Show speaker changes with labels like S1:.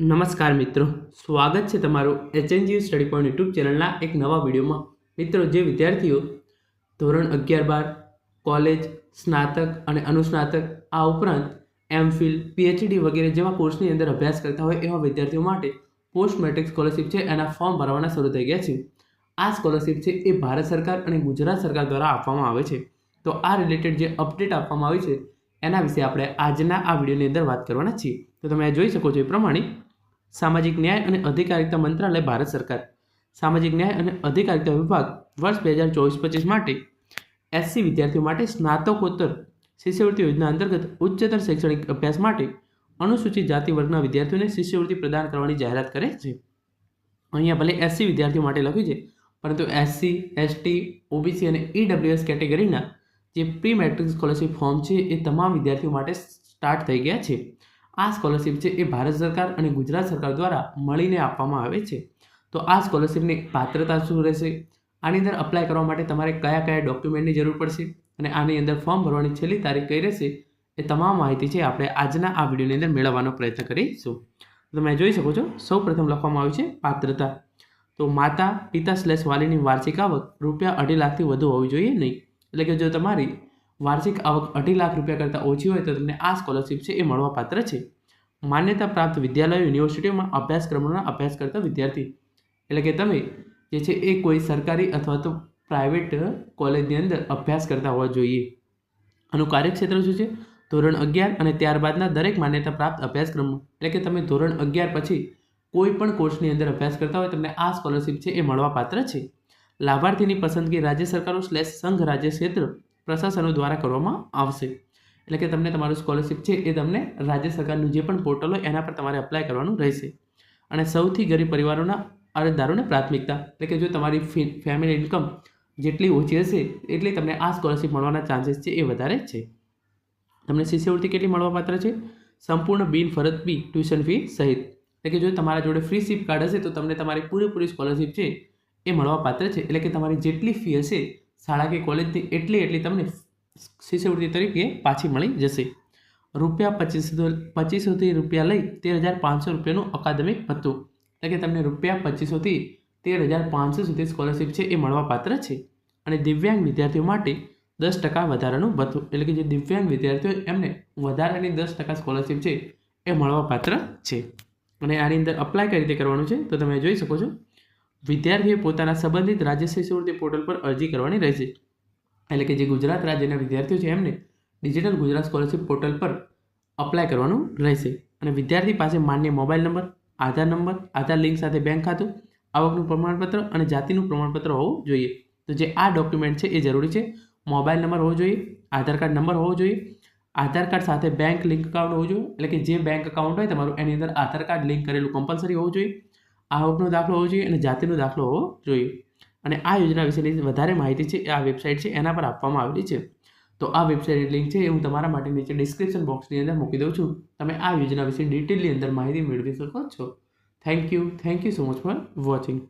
S1: નમસ્કાર મિત્રો. સ્વાગત છે તમારું એચએનજીયુ સ્ટડી પોઈન્ટ યુટ્યુબ ચેનલના એક નવા વિડીયોમાં. મિત્રો, જે વિદ્યાર્થીઓ ધોરણ અગિયાર બાર, કોલેજ, સ્નાતક અને અનુસ્નાતક, આ ઉપરાંત એમફિલ પીએચડી વગેરે જેવા કોર્સની અંદર અભ્યાસ કરતા હોય એવા વિદ્યાર્થીઓ માટે પોસ્ટ મેટ્રિક સ્કોલરશિપ છે એના ફોર્મ ભરવાના શરૂ થઈ ગયા છે. આ સ્કોલરશિપ છે એ ભારત સરકાર અને ગુજરાત સરકાર દ્વારા આપવામાં આવે છે. તો આ રિલેટેડ જે અપડેટ આપવામાં આવી છે, એના વિશે આપણે આજના આ વિડીયોની અંદર વાત કરવાના છીએ. તો તમે જોઈ શકો છો એ પ્રમાણે સામાજિક ન્યાય અને અધિકારિતા મંત્રાલય ભારત સરકાર. સામાજિક ન્યાય અને અધિકારિતા વિભાગ વર્ષ બે હજાર ચોવીસ પચીસ માટે એસસી વિદ્યાર્થીઓ માટે સ્નાતકોત્તર શિષ્યવૃત્તિ યોજના અંતર્ગત ઉચ્ચતર શૈક્ષણિક અભ્યાસ માટે અનુસૂચિત જાતિ વર્ગના વિદ્યાર્થીઓને શિષ્યવૃત્તિ પ્રદાન કરવાની જાહેરાત કરે છે. અહીંયા ભલે એસસી વિદ્યાર્થીઓ માટે લખ્યું છે, પરંતુ એસસી એસટી ઓબીસી અને ઈડબ્લ્યુએસ કેટેગરીના જે પ્રી મેટ્રિક સ્કોલરશિપ ફોર્મ છે એ તમામ વિદ્યાર્થીઓ માટે સ્ટાર્ટ થઈ ગયા છે. આ સ્કોલરશિપ છે એ ભારત સરકાર અને ગુજરાત સરકાર દ્વારા મળીને આપવામાં આવે છે. તો આ સ્કોલરશિપની પાત્રતા શું રહેશે? આની અંદર અપ્લાય કરવા માટે તમારે કયા કયા ડોક્યુમેન્ટની જરૂર પડશે અને આની અંદર ફોર્મ ભરવાની છેલ્લી તારીખ કઈ રહેશે એ તમામ માહિતી છે આપણે આજના આ વિડીયોની અંદર મેળવવાનો પ્રયત્ન કરીશું. તમે જોઈ શકો છો સૌ પ્રથમ લખવામાં આવ્યું છે પાત્રતા. તો માતા પિતા સ્લેશ વાલીની વાર્ષિક આવક રૂપિયા અઢી લાખથી વધુ હોવી જોઈએ નહીં. એટલે કે જો તમારી વાર્ષિક આવક અઢી લાખ રૂપિયા કરતાં ઓછી હોય તો તમને આ સ્કોલરશિપ છે એ મળવા પાત્ર છે. માન્યતા પ્રાપ્ત વિદ્યાલયો, યુનિવર્સિટીઓમાં અભ્યાસક્રમોના અભ્યાસ કરતા વિદ્યાર્થી. એટલે કે તમે જે છે એ કોઈ સરકારી અથવા તો પ્રાઇવેટ કોલેજની અંદર અભ્યાસ કરતા હોવા જોઈએ. આનું કાર્યક્ષેત્ર શું છે? ધોરણ અગિયાર અને ત્યારબાદના દરેક માન્યતા પ્રાપ્ત અભ્યાસક્રમો. એટલે કે તમે ધોરણ અગિયાર પછી કોઈ પણ કોર્સની અંદર અભ્યાસ કરતા હોય તમને આ સ્કોલરશિપ છે એ મળવાપાત્ર છે. લાભાર્થીની પસંદગી રાજ્ય સરકારો સ્લેશ સંઘ રાજ્ય ક્ષેત્ર પ્રશાસનો દ્વારા કરવામાં આવશે. એટલે કે તમને તમારું સ્કોલરશિપ છે એ તમને રાજ્ય સરકારનું જે પણ પોર્ટલ હોય એના પર તમારે અપ્લાય કરવાનું રહેશે. અને સૌથી ગરીબ પરિવારોના અરજદારોને પ્રાથમિકતા. એટલે કે જો તમારી ફેમિલી ઇન્કમ જેટલી ઓછી હશે, એટલી તમને આ સ્કોલરશિપ મળવાના ચાન્સીસ છે એ વધારે છે. તમને શિષ્યવૃત્તિ કેટલી મળવાપાત્ર છે? સંપૂર્ણ બિન ફરજબી ટ્યુશન ફી સહિત. એટલે કે જો તમારા જોડે ફ્રી સિપ કાર્ડ હશે તો તમને તમારી પૂરેપૂરી સ્કોલરશિપ છે એ મળવાપાત્ર છે. એટલે કે તમારી જેટલી ફી હશે શાળા કે કોલેજની એટલી એટલી તમને શિષ્યવૃત્તિ તરીકે પાછી મળી જશે. રૂપિયા પચીસો પચીસોથી રૂપિયા લઈ તેર હજાર પાંચસો રૂપિયાનું અકાદમિક ભથ્થું. એટલે કે તમને રૂપિયા પચીસોથી તેર હજાર પાંચસો સુધી સ્કોલરશિપ છે એ મળવાપાત્ર છે. અને દિવ્યાંગ વિદ્યાર્થીઓ માટે દસ ટકા વધારાનું ભથ્થું. એટલે કે જે દિવ્યાંગ વિદ્યાર્થીઓ એમને વધારાની દસ ટકા સ્કોલરશિપ છે એ મળવાપાત્ર છે. અને આની અંદર અપ્લાય કઈ રીતે કરવાનું છે, તો તમે જોઈ શકો છો. વિદ્યાર્થીએ પોતાના સંબંધિત રાજ્ય શિષ્યવૃત્તિ પોર્ટલ પર અરજી કરવાની રહેશે. એટલે કે જે ગુજરાત રાજ્યના વિદ્યાર્થીઓ છે એમને ડિજિટલ ગુજરાત સ્કોલરશિપ પોર્ટલ પર અપ્લાય કરવાનું રહેશે. અને વિદ્યાર્થી પાસે માન્ય mobile number, Aadhaar number, Aadhaar link સાથે બેંક ખાતું, આવકનું પ્રમાણપત્ર અને જાતિનું પ્રમાણપત્ર હોવું જોઈએ. તો જે આ ડોક્યુમેન્ટ છે એ જરૂરી છે. મોબાઈલ નંબર હોવો જોઈએ, આધાર કાર્ડ નંબર હોવો જોઈએ, આધાર કાર્ડ સાથે બેંક લિંક અકાઉન્ટ હોવું જોઈએ. એટલે કે જે બેંક અકાઉન્ટ હોય તમારું, એની અંદર આધાર કાર્ડ લિંક કરેલું કમ્પલસરી હોવું જોઈએ. આવકનો દાખલો હોવો જોઈએ અને જાતિનો દાખલો હોવો જોઈએ. અને આ યોજના વિશેની વધારે માહિતી છે, આ વેબસાઇટ છે, એના પર આપવામાં આવેલી છે. તો આ વેબસાઇટ લિંક છે, એ હું તમારા માટે નીચે ડિસ્ક્રિપ્શન બોક્સની અંદર મૂકી દઉં છું. તમે આ યોજના વિશે ડિટેલની અંદર માહિતી મેળવી શકો છો. Thank you thank you so much for watching